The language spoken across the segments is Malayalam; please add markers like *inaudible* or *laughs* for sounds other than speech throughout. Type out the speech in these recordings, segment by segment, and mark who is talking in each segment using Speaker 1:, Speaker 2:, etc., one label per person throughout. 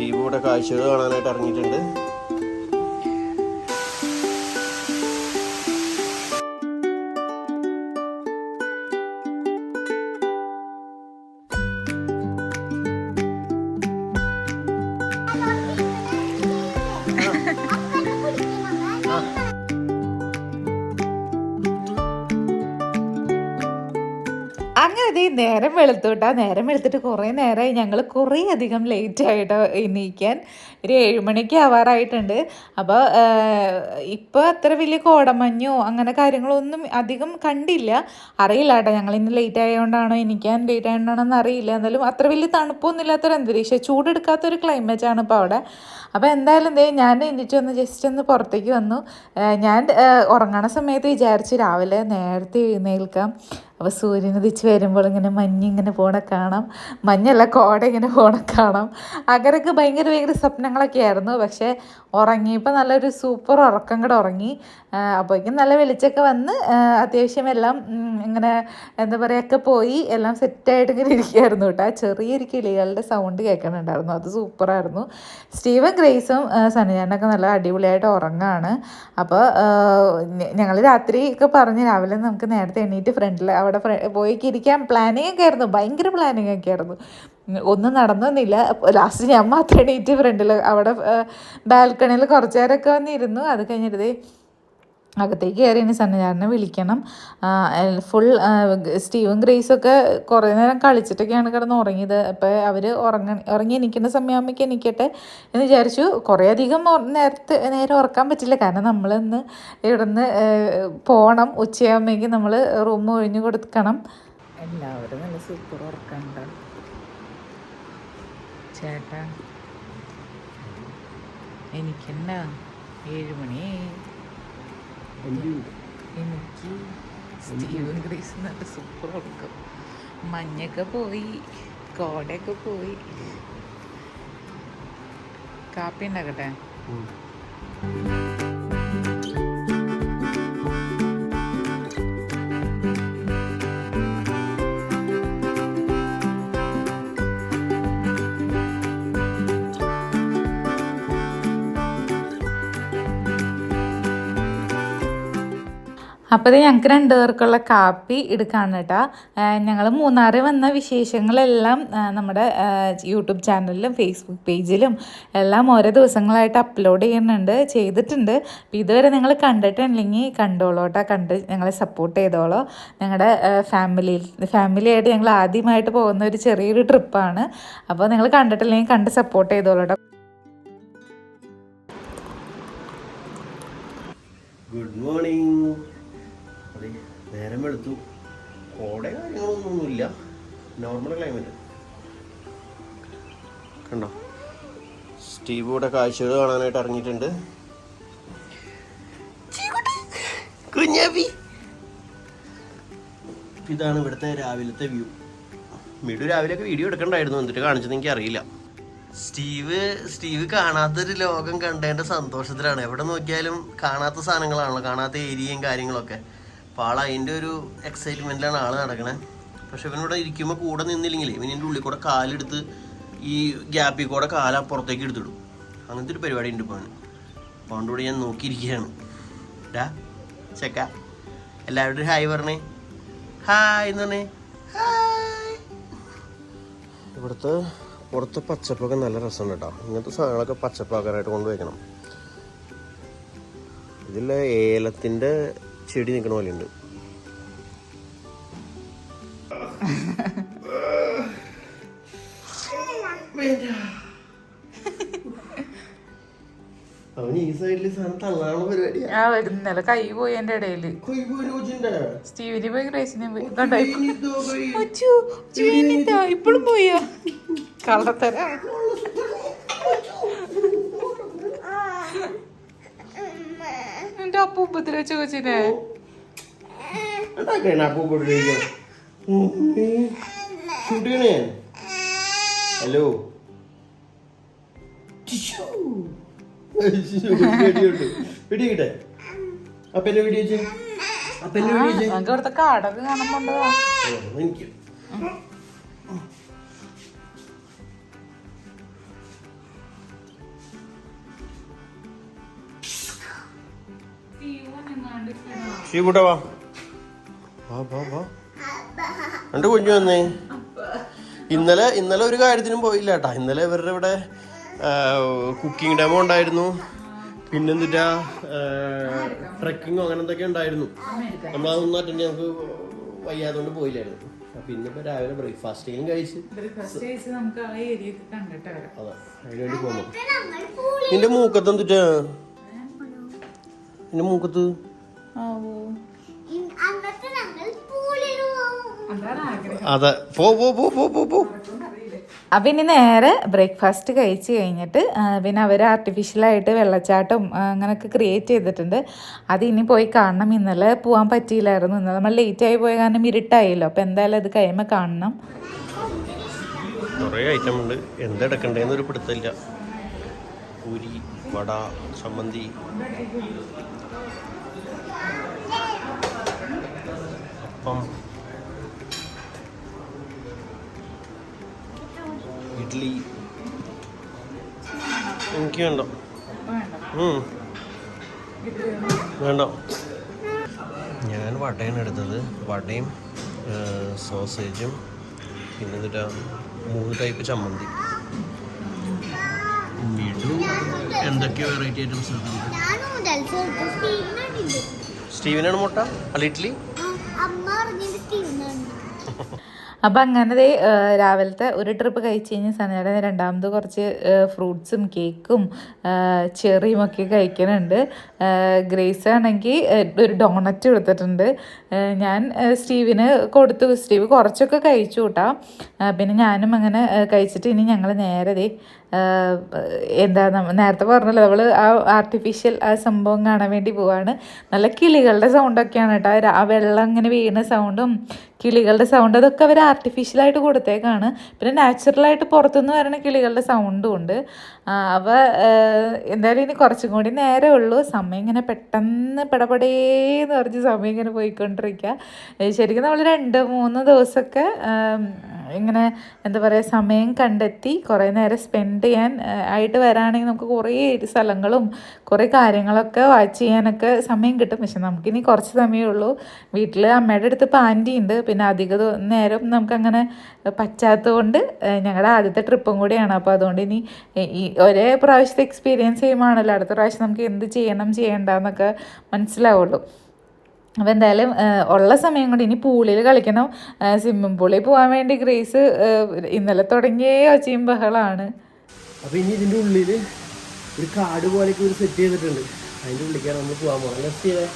Speaker 1: സ്റ്റീവ് കാഴ്ചകൾ കാണാനായിട്ട് ഇറങ്ങിയിട്ടുണ്ട്.
Speaker 2: നേരം വെളുത്തുട്ടാ നേരം എടുത്തിട്ട് കുറേ നേരമായി ഞങ്ങൾ കുറേ അധികം ലേറ്റ് ആയിട്ട് എണീക്കാൻ. ഒരു ഏഴുമണിക്ക് ആവാറായിട്ടുണ്ട്. അപ്പോൾ ഇപ്പോൾ അത്ര വലിയ കോടമഞ്ഞോ അങ്ങനെ കാര്യങ്ങളൊന്നും അധികം കണ്ടില്ല. അറിയില്ല കേട്ടോ ഞങ്ങൾ ഇന്ന് ലേറ്റ് ആയതുകൊണ്ടാണോ എണീക്കാൻ ലേറ്റ് ആയതുകൊണ്ടാണോ എന്ന് അറിയില്ല. എന്നാലും അത്ര വലിയ തണുപ്പൊന്നും ഇല്ലാത്തൊരു അന്തരീക്ഷം. ചൂടെടുക്കാത്തൊരു ആണ് ഇപ്പോൾ അവിടെ. അപ്പോൾ എന്തായാലും ദേ ഞാൻ എണീറ്റ് ഒന്ന് ജസ്റ്റ് ഒന്ന് പുറത്തേക്ക് വന്നു. ഞാൻ ഉറങ്ങണ സമയത്ത് വിചാരിച്ചു രാവിലെ നേരത്തെ എഴുന്നേൽക്കാം. അപ്പോൾ സൂര്യൻ ഉദിച്ച് വരുമ്പോൾ ഇങ്ങനെ മഞ്ഞ് ഇങ്ങനെ പോണ കാണാം. മഞ്ഞല്ല കോട ഇങ്ങനെ പോണ കാണാം. അങ്ങനെയൊക്കെ ഭയങ്കര ഭയങ്കര സ്വപ്നങ്ങളൊക്കെ ആയിരുന്നു. പക്ഷേ ഉറങ്ങിയപ്പോൾ നല്ലൊരു സൂപ്പർ ഉറക്കം കൂടെ ഉറങ്ങി. അപ്പോഴേക്കും നല്ല വെളിച്ചൊക്കെ വന്ന് അത്യാവശ്യം എല്ലാം ഇങ്ങനെ എന്താ പറയുക പോയി. എല്ലാം സെറ്റായിട്ട് ഇങ്ങനെ ഇരിക്കുകയായിരുന്നു കേട്ടോ. ആ ചെറിയൊരു കിളികളുടെ സൗണ്ട് കേൾക്കണുണ്ടായിരുന്നു. അത് സൂപ്പറായിരുന്നു സ്റ്റീവൻ ഗ്രേസും സനിജാനൊക്കെ നല്ല അടിപൊളിയായിട്ട് ഉറങ്ങാണ്. അപ്പോൾ ഞങ്ങൾ രാത്രി ഒക്കെ പറഞ്ഞ് രാവിലെ നമുക്ക് നേരത്തെ എണീറ്റ് ഫ്രണ്ടിൽ അവിടെ ഫ്ര- പോയിക്ക് ഇരിക്കാൻ പ്ലാനിങ് ഒക്കെ ആയിരുന്നു. ഭയങ്കര പ്ലാനിങ് ഒക്കെ ആയിരുന്നു. ഒന്നും നടന്നൊന്നുമില്ല. ലാസ്റ്റ് ഞാൻ മാത്രം എണീറ്റ് ഫ്രണ്ടിൽ അവിടെ ബാൽക്കണിയിൽ കുറച്ച് നേരമൊക്കെ വന്നിരുന്നു. അത് കഴിഞ്ഞിട്ട് അകത്തേക്ക് കയറി ഇനി വിളിക്കണം. ഫുൾ സ്റ്റീവും ഗ്രേസൊക്കെ കുറേ നേരം കളിച്ചിട്ടൊക്കെയാണ് കിടന്ന് ഉറങ്ങിയത്. അപ്പോൾ അവർ ഉറങ്ങ ഉറങ്ങി എനിക്കുന്ന സമയമാകുമ്പോഴേക്ക് എനിക്കട്ടെ എന്ന് വിചാരിച്ചു. കുറേ അധികം ഉറ- നേരത്തെ നേരം ഉറക്കാൻ പറ്റില്ല. കാരണം നമ്മളിന്ന് ഇവിടുന്ന് പോകണം ഉച്ചയാകുമ്പോഴേക്ക് നമ്മൾ റൂം ഒഴിഞ്ഞു കൊടുക്കണം. എല്ലാവരും നല്ല സൂപ്പർ ഉറക്കണ്ട ചേട്ടാ എനിക്കെന്നാ ഏഴുമണിയായി എനിക്ക് സ്റ്റീവൻ ഗ്രീസ് നല്ല സൂപ്പർ ഉറക്കം മഞ്ഞൊക്കെ പോയി കോടയൊക്കെ പോയി. കാപ്പി ഉണ്ടാക്കട്ടെ? അപ്പോൾ ഞങ്ങൾക്ക് രണ്ടുപേർക്കുള്ള കാപ്പി എടുക്കാണ് കേട്ടോ ഞങ്ങൾ മൂന്നാറിൽ വന്ന വിശേഷങ്ങളെല്ലാം നമ്മുടെ യൂട്യൂബ് ചാനലിലും ഫേസ്ബുക്ക് പേജിലും എല്ലാം ഓരോ ദിവസങ്ങളായിട്ട് അപ്ലോഡ് ചെയ്യുന്നുണ്ട് ചെയ്തിട്ടുണ്ട്. അപ്പോൾ ഇതുവരെ നിങ്ങൾ കണ്ടിട്ടുണ്ടെങ്കിൽ കണ്ടോളൂ കേട്ടോ കണ്ട് ഞങ്ങളെ സപ്പോർട്ട് ചെയ്തോളോ. ഞങ്ങളുടെ ഫാമിലി ഫാമിലിയായിട്ട് ഞങ്ങൾ ആദ്യമായിട്ട് പോകുന്ന ഒരു ചെറിയൊരു ട്രിപ്പാണ്. അപ്പോൾ നിങ്ങൾ കണ്ടിട്ടില്ലെങ്കിൽ കണ്ട് സപ്പോർട്ട് ചെയ്തോളൂ കേട്ടോ
Speaker 1: ഗുഡ് മോർണിംഗ് നേരം വെളുത്തു കോട കാര്യങ്ങളൊന്നുമില്ല. നോർമൽ ക്ലൈമറ്റ് കണ്ടോ? സ്റ്റീവ് ഇവിടെ കാഴ്ചകൾ കാണാനായിട്ട് ഇറങ്ങിയിട്ടുണ്ട്. കുഞ്ഞാവി. ഇതാണ് ഇവിടുത്തെ രാവിലത്തെ വ്യൂ മിഡു രാവിലെയൊക്കെ വീഡിയോ എടുക്കണ്ടായിരുന്നു. എന്നിട്ട് കാണിച്ചത് എനിക്ക് അറിയില്ല. സ്റ്റീവ് സ്റ്റീവ് കാണാത്തൊരു ലോകം കണ്ടതിന്റെ സന്തോഷത്തിലാണ്. എവിടെ നോക്കിയാലും കാണാത്ത സാധനങ്ങളാണല്ലോ. കാണാത്ത ഏരിയയും കാര്യങ്ങളൊക്കെ. അപ്പോൾ ആൾ അതിന്റെ ഒരു എക്സൈറ്റ്മെന്റിലാണ് ആൾ നടക്കണേ. പക്ഷെ ഇവനിവിടെ ഇരിക്കുമ്പോൾ കൂടെ നിന്നില്ലെങ്കിലേ ഇവനിന്റെ ഉള്ളിൽ കൂടെ കാലെടുത്ത് ഈ ഗ്യാപ്പിൽ കൂടെ കാല പുറത്തേക്ക് എടുത്തിടും. അങ്ങനത്തെ ഒരു പരിപാടി ഉണ്ട് ഇപ്പോൾ അപ്പോൾ അതുകൊണ്ട് ഞാൻ നോക്കിയിരിക്കുകയാണ്. ഡാ ചെക്ക. എല്ലാവരുടെ ഹായ് പറഞ്ഞേ. ഹായ് എന്ന് പറഞ്ഞേ. ഹായ്. ഇവിടുത്തെ പുറത്ത് പച്ചപ്പൊക്കെ നല്ല രസമുണ്ട് കേട്ടോ. ഇങ്ങനത്തെ സാധനങ്ങളൊക്കെ പച്ചപ്പാക്കാനായിട്ട് കൊണ്ടുവയ്ക്കണം ഇതിൽ ഏലത്തിന്റെ ചെടി നിൽക്കണ പോലെയുണ്ട്.
Speaker 2: ഉണ്ട് ഇന്നലെ കൈ പോയി സ്റ്റീവിന് പോയി ഗ്രേസിനെ ഇപ്പോഴും പോയോ. കള്ളത്തര *laughs* എന്റെ അപ്പ ഉപദ്രവിച്ച കൊച്ചിനെ
Speaker 1: അപ്പൂ ചെയ്യണേ ഹലോ വെടിയിട്ടെ അപ്പന്റെ വീഡിയോ അപ്പന്റെ വീഡിയോ
Speaker 2: കാടൊക്കെ കാണാൻ പോണ്ടതാ.
Speaker 1: എനിക്ക്. സ്റ്റീവ് വാ വാ വാ. വാ എന്റെ കുഞ്ഞു വന്നേ. ഇന്നലെ ഇന്നലെ ഒരു കാര്യത്തിനും പോയില്ല കേട്ടാ ഇന്നലെ ഇവരുടെ ഇവിടെ കുക്കിംഗ് ഡെമോ ഉണ്ടായിരുന്നു. പിന്നെന്തിട്ടാ ട്രക്കിങ്ങോ അങ്ങനെ എന്തൊക്കെ ഉണ്ടായിരുന്നു. നമ്മളതൊന്നും അറ്റൻഡ് നമുക്ക് വയ്യാതുകൊണ്ട് പോയില്ലായിരുന്നു. അപ്പൊ ഇന്നിപ്പോ രാവിലെ ബ്രേക്ക്ഫാസ്റ്റിലും കഴിച്ച്. അതെ അതിനുവേണ്ടി പോകുന്നു നിന്റെ മൂക്കത്ത് എന്തിട്ടാ? നിന്റെ മൂക്കത്ത്? അതെ പോ പോ പോ പോ പോ പോ.
Speaker 2: അപ്പം ഇനി നേരെ ബ്രേക്ക്ഫാസ്റ്റ് കഴിച്ച് കഴിഞ്ഞിട്ട് പിന്നെ അവർ ആർട്ടിഫിഷ്യലായിട്ട് വെള്ളച്ചാട്ടം അങ്ങനെയൊക്കെ ക്രിയേറ്റ് ചെയ്തിട്ടുണ്ട്. അത് ഇനി പോയി കാണണം. ഇന്നലെ പോകാൻ പറ്റിയില്ലായിരുന്നു. ഇന്നലെ നമ്മൾ ലേറ്റ് ആയി പോയ കാരണം ഇരുട്ടായല്ലോ. അപ്പം എന്തായാലും അത് കഴിയുമ്പോൾ കാണണം.
Speaker 1: കുറേ ഐറ്റം ഉണ്ട്. എന്തെടുക്കണ്ടേന്നൊരു പിടുത്തമില്ല. പൂരി വട ചമ്മന്തി. അപ്പം ഇഡ്ഡലി എനിക്ക് വേണ്ട. വേണ്ട. ഞാൻ വടയാണ് എടുത്തത്. വടയും സോസേജും പിന്നെ എന്നിട്ട് മൂന്ന് ടൈപ്പ് ചമ്മന്തി. മിഡു എന്തൊക്കെ വെറൈറ്റി ഐറ്റംസ് സ്റ്റീവനാണ് മുട്ട? അല്ല ഇഡ്ഡലി
Speaker 3: സ്റ്റീവിനുണ്ട്
Speaker 2: അപ്പം അങ്ങനെ ദേ, ആ, രാവിലത്തെ ഒരു ട്രിപ്പ് കഴിച്ച് കഴിഞ്ഞ സമയത്ത് രണ്ടാമത് കുറച്ച് ഫ്രൂട്ട്സും കേക്കും ചെറിയും ഒക്കെ കഴിക്കുന്നുണ്ട് ഗ്രേസ് ആണെങ്കിൽ ഒരു ഡോണറ്റ് കൊടുത്തിട്ടുണ്ട് ഞാൻ സ്റ്റീവിന് കൊടുത്തു. സ്റ്റീവ് കുറച്ചൊക്കെ കഴിച്ചു കൂട്ടാം പിന്നെ ഞാനും അങ്ങനെ കഴിച്ചിട്ട് ഇനി ഞങ്ങൾ നേരെ എന്താ നമ്മ നേരത്തെ പറഞ്ഞല്ലോ നമ്മൾ ആ ആർട്ടിഫിഷ്യൽ ആ സംഭവം കാണാൻ വേണ്ടി പോവാണ്. നല്ല കിളികളുടെ സൗണ്ടൊക്കെയാണ് കേട്ടോ. ആ വെള്ളം ഇങ്ങനെ വീണ സൗണ്ടും കിളികളുടെ സൗണ്ട് അതൊക്കെ അവർ ആർട്ടിഫിഷ്യലായിട്ട് കൊടുത്തേക്കാണ്. പിന്നെ നാച്ചുറലായിട്ട് പുറത്തുനിന്ന് വരുന്ന കിളികളുടെ സൗണ്ടും ഉണ്ട്. അവ എന്തായാലും ഇനി കുറച്ചും കൂടി നേരെ ഉള്ളൂ. സമയം ഇങ്ങനെ പെട്ടെന്ന് പെടപടേന്ന് പറഞ്ഞ് സമയം ഇങ്ങനെ പോയിക്കൊണ്ടിരിക്കുക ശരിക്കും നമ്മൾ രണ്ട് മൂന്ന് ദിവസമൊക്കെ ഇങ്ങനെ എന്താ പറയുക സമയം കണ്ടെത്തി കുറേ നേരം സ്പെൻഡ് ചെയ്യാൻ ആയിട്ട് വരാണെങ്കിൽ നമുക്ക് കുറേ സ്ഥലങ്ങളും കുറേ കാര്യങ്ങളൊക്കെ വാച്ച് ചെയ്യാനൊക്കെ സമയം കിട്ടും. പക്ഷെ നമുക്കിനി കുറച്ച് സമയമേ ഉള്ളൂ. വീട്ടിൽ അമ്മയുടെ അടുത്ത് പാന്റി ഉണ്ട് പിന്നെ അധിക നേരം നമുക്കങ്ങനെ പറ്റാത്തതുകൊണ്ട് ഞങ്ങളുടെ ആദ്യത്തെ ട്രിപ്പും കൂടിയാണ്. അപ്പോൾ അതുകൊണ്ട് ഇനി ഈ ഒരേ പ്രാവശ്യത്തെ എക്സ്പീരിയൻസ് ചെയ്യുമ്പോഴാണല്ലോ അടുത്ത പ്രാവശ്യം നമുക്ക് എന്ത് ചെയ്യണം ചെയ്യേണ്ടെന്നൊക്കെ മനസ്സിലാവുള്ളൂ. അപ്പോൾ എന്തായാലും ഉള്ള സമയം കൊണ്ട് ഇനി പൂളിൽ കളിക്കണം. സ്വിമ്മിംഗ് പൂളിൽ പോകാൻ വേണ്ടി ഗ്രേസ് ഇന്നലെ തുടങ്ങിയേ ഒച്ചയും ബഹളാണ്.
Speaker 1: അപ്പോൾ ഇനി ഇതിന്റെ ഉള്ളിൽ ഒരു കാട് പോലെയൊക്കെ ഒരു സെറ്റ് ചെയ്തിട്ടുണ്ട്. അതിന്റെ ഉള്ളിലേക്കാണ് നമ്മൾ പോകാൻ പോകുന്നത് നെക്സ്റ്റ് ചെയ്തേ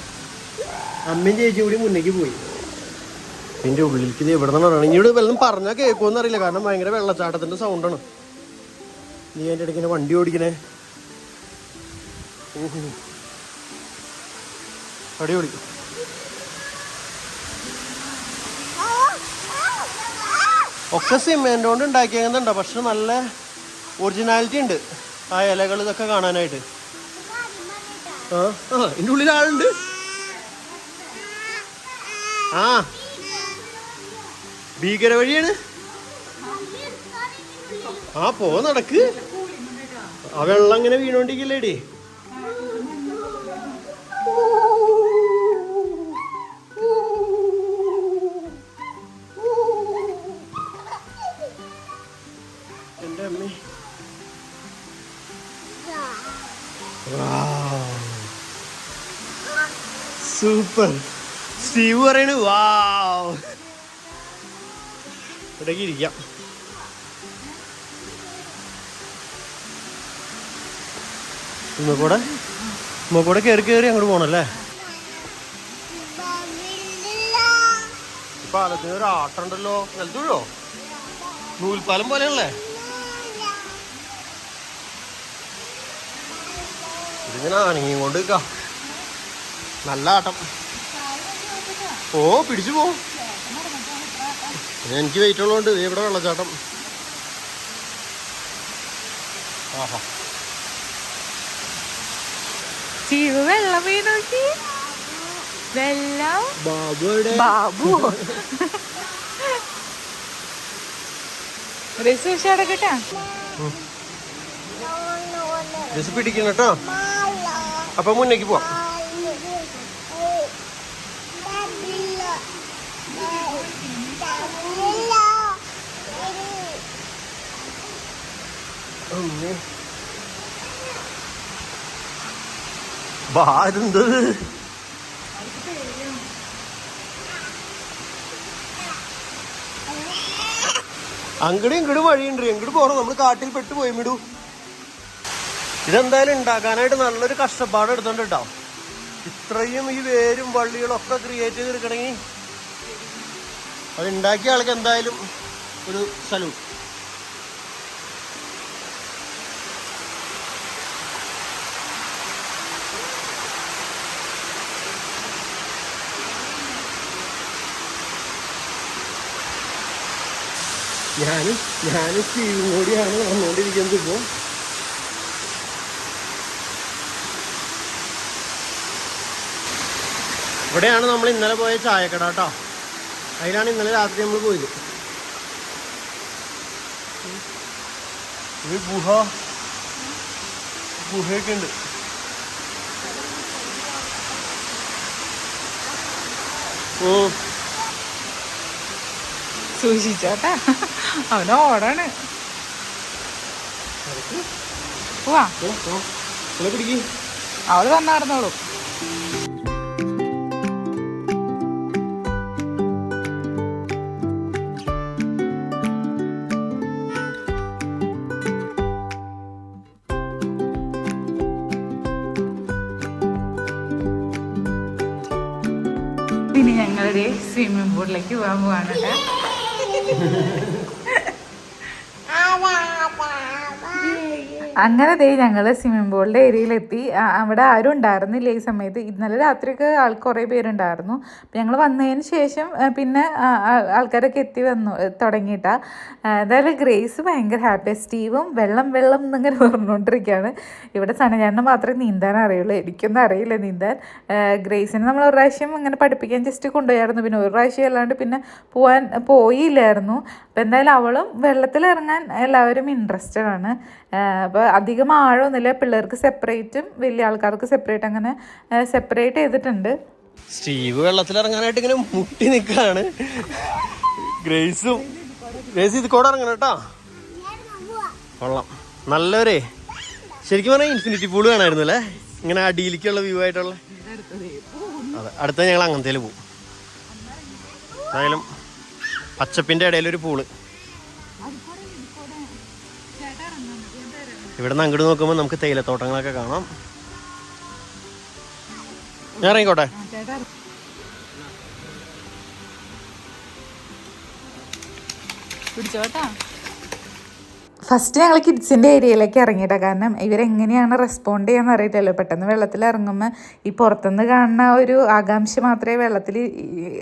Speaker 1: അമ്മയും ചേച്ചി കൂടി മുന്നേക്ക് പോയി. ഇതിന്റെ ഉള്ളിലേക്ക് ഇത് എവിടെ നിന്നാണ് ഇനിയോട് വല്ലതും പറഞ്ഞാൽ കേൾക്കുമെന്ന് അറിയില്ല കാരണം ഭയങ്കര വെള്ളച്ചാട്ടത്തിന്റെ സൗണ്ടാണ് നീ അതിന്റെ ഇടയ്ക്ക് വണ്ടി ഓടിക്കണേ? ഓഹോ. അടിപൊളി ഒക്കെ സിമെന്റ് കൊണ്ട് ഉണ്ടാക്കിയേക്കുന്നുണ്ടോ. പക്ഷെ നല്ല ഒറിജിനാലിറ്റി ഉണ്ട്. ആ ഇലകൾ ഇതൊക്കെ കാണാനായിട്ട്. ആ ആ എന്റെ ഉള്ളിൽ ആളുണ്ട്. ആ. ഭീകര വഴിയാണ് ആ പോ നടക്ക്. ആ വെള്ളം ഇങ്ങനെ വീണോണ്ടിരിക്കില്ലേടി. എന്റെ അമ്മേ. സൂപ്പർ. സ്റ്റീവ് പറയണു വാവ് ഇടയ്ക്ക് ഇരിക്കാം. ഉമ്മക്കൂടെ? ഉമ്മക്കൂടെ കയറി കയറി അങ്ങോട്ട് പോണല്ലേ? പാലത്തിന് ഒരു ആട്ടുണ്ടല്ലോ. നിലത്ത് വീഴോ നൂൽപ്പാലം പോലെയല്ലേ ഇതിങ്ങനെ അനങ്ങിയും കൊണ്ട് നിൽക്കാം നല്ല ആട്ടം. ഓ പിടിച്ചു പോവും എനിക്ക് വെയിറ്റ് ഉള്ളതുകൊണ്ട് ഇവിടെ വെള്ളച്ചാട്ടം. ആഹാ.
Speaker 2: ജീവ വെള്ളം നോക്കി വെള്ളം.
Speaker 1: ബാബു
Speaker 2: റിസൂഷ് അടക്കട്ടാ
Speaker 1: അപ്പൊ മുന്നേക്ക് പോവാ. Oh, man. ഇതെന്തത് അങ്ങടും ഇങ്ങടും വഴിയുണ്ട്. എങ്ങോട്ട് പോകണം നമ്മൾ കാട്ടിൽ പെട്ട് പോയി വിടൂ ഇതെന്തായാലും ഉണ്ടാക്കാനായിട്ട് നല്ലൊരു കഷ്ടപ്പാട് എടുത്തോണ്ട് കേട്ടോ ഇത്രയും ഈ വേരും വള്ളികളും ഒക്കെ ക്രിയേറ്റ് ചെയ്തെടുക്കണമെങ്കിൽ അത് ഉണ്ടാക്കിയ ആൾക്ക് എന്തായാലും ഒരു സലൂട്ട് ഞാനും ഞാനും സ്റ്റീവും കൂടിയാണ് നടന്നുകൊണ്ടിരിക്കുന്നത് ഇപ്പോൾ ഇവിടെയാണ് നമ്മൾ ഇന്നലെ പോയ ചായക്കട കേട്ടോ. അതിലാണ് ഇന്നലെ രാത്രി നമ്മൾ പോയത്. ഈ ഗുഹ. ഗുഹയൊക്കെ ഉണ്ട്. ഉം.
Speaker 2: സൂക്ഷിച്ചോട്ടാ. അവന് ഓടാണ്. പോവാ. അവൾ വന്നറിഞ്ഞോളൂ ഇനി ഞങ്ങളുടെ സ്വിമ്മിംഗ് പൂളിലേക്ക് പോകാൻ പോവാണ് Thank *laughs* you. അങ്ങനെ ദേ ഞങ്ങൾ സ്വിമ്മിംഗ് പൂളിന്റെ ഏരിയയിലെത്തി അവിടെ ആരും ഉണ്ടായിരുന്നില്ല ഈ സമയത്ത്. ഇന്നലെ രാത്രിയൊക്കെ ആൾ കുറേ പേരുണ്ടായിരുന്നു. അപ്പം ഞങ്ങൾ വന്നതിന് ശേഷം പിന്നെ ആൾക്കാരൊക്കെ എത്തി വന്നു തുടങ്ങിയിട്ടാണ് തുടങ്ങിയിട്ടാ. എന്തായാലും ഗ്രേസ് ഭയങ്കര ഹാപ്പി. സ്റ്റീവും വെള്ളം വെള്ളം എന്നിങ്ങനെ പറഞ്ഞുകൊണ്ടിരിക്കുകയാണ്. ഇവിടെ സനചാരന് മാത്രമേ നീന്താൻ അറിയുള്ളൂ. എനിക്കൊന്നും അറിയില്ല നീന്താൻ. ഗ്രേസിനെ നമ്മൾ ഒരു പ്രാവശ്യം ഇങ്ങനെ പഠിപ്പിക്കാൻ ജസ്റ്റ് കൊണ്ടുപോയായിരുന്നു. പിന്നെ ഒരു പ്രാവശ്യം അല്ലാണ്ട് പിന്നെ പോകാൻ പോയില്ലായിരുന്നു. അപ്പം എന്തായാലും അവളും വെള്ളത്തിൽ ഇറങ്ങാൻ എല്ലാവരും ഇൻട്രസ്റ്റഡ് ആണ്. അപ്പോൾ അധികം ആഴമൊന്നുമില്ല. പിള്ളേർക്ക് സെപ്പറേറ്റും വലിയ ആൾക്കാർക്ക് സെപ്പറേറ്റ് അങ്ങനെ സെപ്പറേറ്റ് ചെയ്തിട്ടുണ്ട്.
Speaker 1: സ്റ്റീവ് വെള്ളത്തിൽ ഇറങ്ങാനായിട്ട് ഇങ്ങനെ മുട്ടി നിൽക്കാണ് ഗ്രേസും ഗ്രേസ് ഇത് കൂടെ ഇറങ്ങണം കേട്ടോ. കൊള്ളാം. നല്ലൊരേ ശരിക്കും പറഞ്ഞാൽ ഇൻഫിനിറ്റി പൂൾ വേണമായിരുന്നു അല്ലേ? ഇങ്ങനെ അടിയിലേക്കുള്ള വ്യൂ ആയിട്ടുള്ള. അതെ അടുത്ത ഞങ്ങൾ അങ്ങനത്തേൽ പോകും എന്തായാലും പച്ചപ്പിന്റെ ഒരു പൂൾ. ഇവിടെ നിന്ന് അങ്ങോട്ട് നോക്കുമ്പോൾ നമുക്ക് തേയിലത്തോട്ടങ്ങളൊക്കെ കാണാം. ഞാൻ ഇറങ്ങിക്കോട്ടെ?
Speaker 2: പിടിച്ചോട്ടാ ഫസ്റ്റ് ഞങ്ങൾ കിഡ്സിന്റെ ഏരിയയിലേക്ക് ഇറങ്ങിയിട്ട കാരണം ഇവരെങ്ങനെയാണ് റെസ്പോണ്ട് ചെയ്യാന്ന് അറിയില്ലല്ലോ പെട്ടെന്ന് വെള്ളത്തിൽ ഇറങ്ങുമ്പോൾ ഈ പുറത്തുനിന്ന് കാണുന്ന ഒരു ആകാംക്ഷ മാത്രമേ വെള്ളത്തിൽ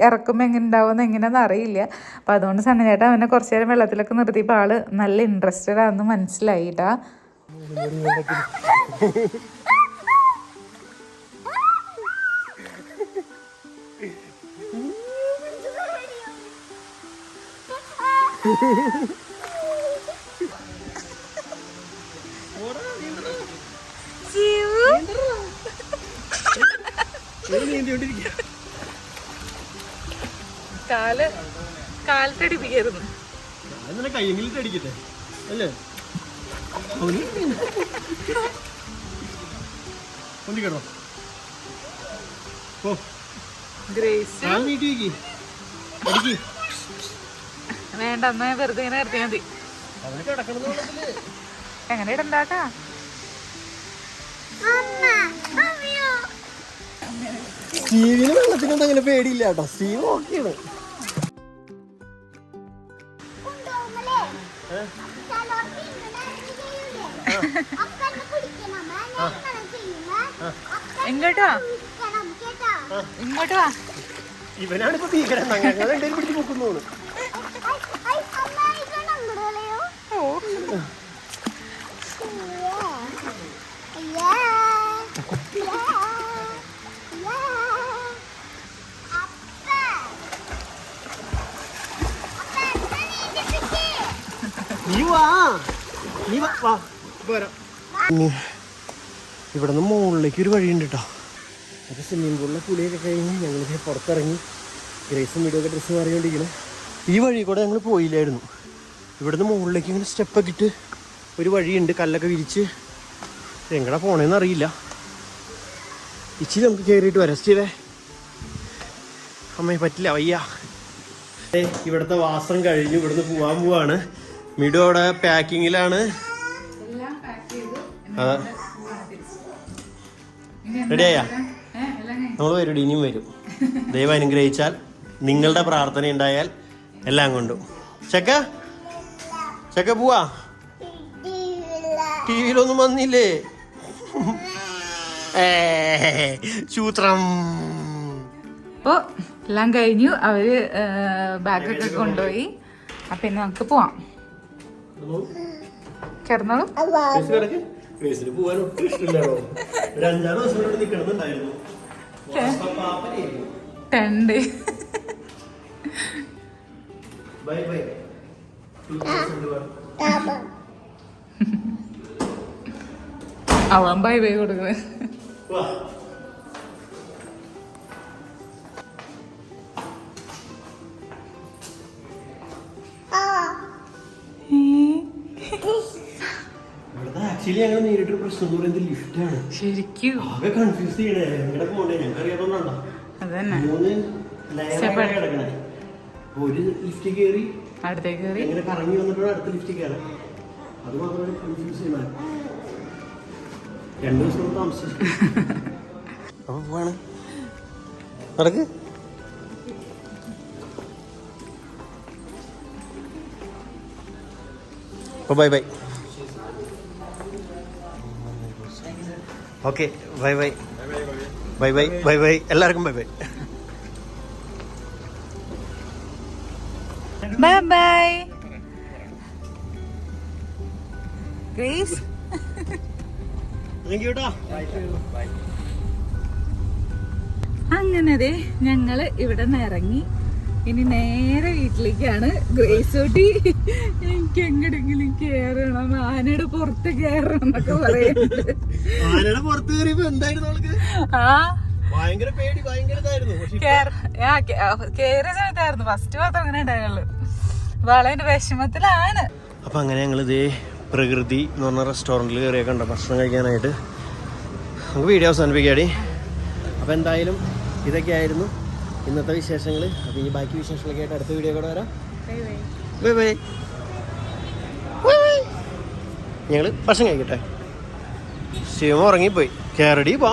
Speaker 2: ഇറക്കുമ്പോൾ എങ്ങനെ ഉണ്ടാവുമെന്ന് എങ്ങനെയാണെന്ന് അറിയില്ല. അപ്പോൾ അതുകൊണ്ട് സണ്ണചേട്ടാ അവനെ കുറച്ച് നേരം വെള്ളത്തിലൊക്കെ നിർത്തിയപ്പോൾ ആൾ നല്ല ഇൻട്രസ്റ്റഡ് ആണെന്ന് മനസ്സിലായിട്ടാ *laughs* *laughs* *laughs* കാൽ കാലത്തടിപ്പിക്കായിരുന്നു
Speaker 1: അതിനെ കയ്യെങ്കിലും അടിക്കട്ടെ. അല്ലേ? കൊണ്ടിക്കട്ടോ. ഓ
Speaker 2: ഗ്രേസ്.
Speaker 1: നീട്ടി അടിക്ക്.
Speaker 2: വേണ്ട അമ്മ വെറുതെ ഇങ്ങനെ നിർത്തിയാൽ മതി. എങ്ങനെ ഇടണ്ടാട്ടാ
Speaker 1: സ്റ്റീവിന് വെള്ളത്തിനൊന്നും അങ്ങനെ പേടിയില്ല കേട്ടോ. സ്റ്റീവ് ഓക്കെയാണ്
Speaker 3: ഇവനാണിപ്പോ
Speaker 2: ഇങ്ങോട്ട്?
Speaker 1: ഇവനാണ് ഇപ്പൊ ഞങ്ങൾ പിടിച്ച്
Speaker 2: ഓ.
Speaker 1: വാ ഇവിടെ നിന്ന് മുകളിലേക്ക് ഒരു വഴിയുണ്ട് കേട്ടോ അപ്പോൾ സ്വിമ്മിംഗ് പൂളിലെ കുളിയൊക്കെ കഴിഞ്ഞ് ഞങ്ങൾ പുറത്തിറങ്ങി ഗ്രേസും വീടൊക്കെ ഡ്രസ്സ് മാറിക്കൊണ്ടിരിക്കണം. ഈ വഴി കൂടെ ഞങ്ങൾ പോയില്ലായിരുന്നു. ഇവിടുന്ന് മുകളിലേക്ക് ഇങ്ങനെ സ്റ്റെപ്പൊക്കെ ഇട്ട് ഒരു വഴിയുണ്ട് കല്ലൊക്കെ വിരിച്ച്. എങ്ങടെ പോണേന്ന് അറിയില്ല. ഇച്ചിരി നമുക്ക് കയറിയിട്ട് വരാം. സ്റ്റീവേ അമ്മയെ പറ്റില്ല വയ്യ. ഇവിടുത്തെ വാസം കഴിഞ്ഞു ഇവിടുന്ന് പോവാൻ പോവാണ്. മിഡു അവിടെ പാക്കിങ്ങിലാണ്. റെഡിയായാ നമ്മൾ വരും ഇനിയും വരും. ദൈവം അനുഗ്രഹിച്ചാൽ നിങ്ങളുടെ പ്രാർത്ഥന ഉണ്ടായാൽ എല്ലാം കൊണ്ടും. ചെക്ക? ചെക്ക പോവാ? ടി വിയിലൊന്നും വന്നില്ലേ? ചൂത്രം
Speaker 2: അപ്പോൾ എല്ലാം കഴിഞ്ഞു. അവർ ബാഗൊക്കെ കൊണ്ടുപോയി. അപ്പൊ ഇന്ന് നമുക്ക് പോവാം. കിടന്നോളും.
Speaker 1: ഗ്രേസിന് ഒട്ടും ഇഷ്ടമില്ലാണോ ഒരു അഞ്ചാറ് ദിവസം ഇവിടെ നിൽക്കണമെന്നുണ്ടായിരുന്നു പാപ്പനായിരുന്നു. Bye bye.
Speaker 2: അവൻ ബൈ ബൈ കൊടുക്കുന്നത്
Speaker 1: ഇവിടുത്തെ ആക്ച്വലി ഞങ്ങൾ നേരിട്ടൊരു പ്രശ്നം എന്ന് പറയുന്നത് ലിഫ്റ്റാണ്
Speaker 2: ശരിക്കും.
Speaker 1: ആകെ കൺഫ്യൂസ് ചെയ്യണേ. എങ്ങനെ പോണ്ടേ ഞങ്ങൾക്ക് അറിയാത്തോണ്ടാ
Speaker 2: അതന്നെ.
Speaker 1: മൂന്ന് ലെയറാണ് കിടക്കണേ. ഒരു ലിഫ്റ്റ് കയറി
Speaker 2: അടുത്തേക്ക് കയറി
Speaker 1: എങ്ങനെ കറങ്ങി വന്നിട്ടാണ് അടുത്ത ലിഫ്റ്റ് കയറാം അത് മാത്രമേ കൺഫ്യൂസ് ചെയ്യണേ. രണ്ടു ദിവസം താമസിച്ചു. *laughs* അപ്പൊ പോവാണ്. നടക്ക്. Bye bye okay bye bye. Bye bye bye bye. എല്ലാവർക്കും bye bye.
Speaker 2: Bye bye. Grace
Speaker 1: thank you കേട്ടോ
Speaker 2: അങ്ങനെ ദേ ഞങ്ങൾ ഇവിടെ നിന്ന് ഇറങ്ങി ഇനി നേരെ വീട്ടിലേക്കാണ് ഗ്രേസ് ഊട്ടി. എനിക്ക് എങ്ങടെങ്കിലും കേറണം? ആനയുടെ പുറത്ത് കേറണം എന്നൊക്കെ പറയുന്നുണ്ട്.
Speaker 1: ആനയുടെ പുറത്ത് കയറിയപ്പോ എന്തായിരുന്നു അവൾക്ക്?
Speaker 2: ആ.
Speaker 1: ഭയങ്കര പേടി ഭയങ്കര ഇതായിരുന്നു. പക്ഷെ
Speaker 2: കേറ- ആ, കേ- കേറിയ സമയത്തായിരുന്നു. ഫസ്റ്റ് മാത്രം അങ്ങനെ ഉണ്ടായുള്ളു വളരെ വിഷമത്തിലാണ്.
Speaker 1: അപ്പൊ അങ്ങനെ ഞങ്ങൾ ഇതേ പ്രകൃതി എന്ന് പറഞ്ഞ റെസ്റ്റോറന്റിൽ കയറിയൊക്കെ കണ്ട. ഭക്ഷണം കഴിക്കാനായിട്ട് നമുക്ക് വീഡിയോ അവസാനിപ്പിക്കാടി. അപ്പോൾ എന്തായാലും ഇതൊക്കെ ആയിരുന്നു ഇന്നത്തെ വിശേഷങ്ങൾ അപ്പോൾ ഈ ബാക്കി വിശേഷങ്ങളൊക്കെ ആയിട്ട് അടുത്ത വീഡിയോ കൂടെ വരാം. ബൈ ബൈ ഞങ്ങൾ ഭക്ഷണം കഴിക്കട്ടെ. ശിവം ഉറങ്ങിപ്പോയി. കയറടി പോ.